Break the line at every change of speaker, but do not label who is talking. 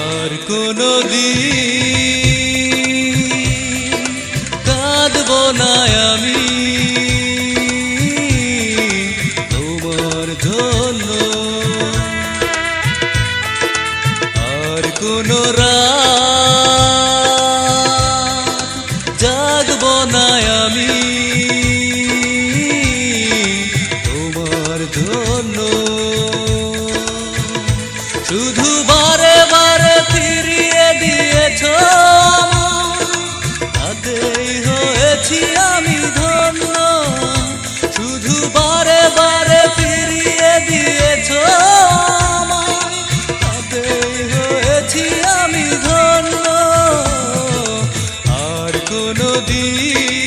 আর কোনো দিন কাঁদব না আমি। তোমার জন্য আর কোনো রাত জাগব না আমি। হয়েছি আমি ধন্য। আর কোনো দিন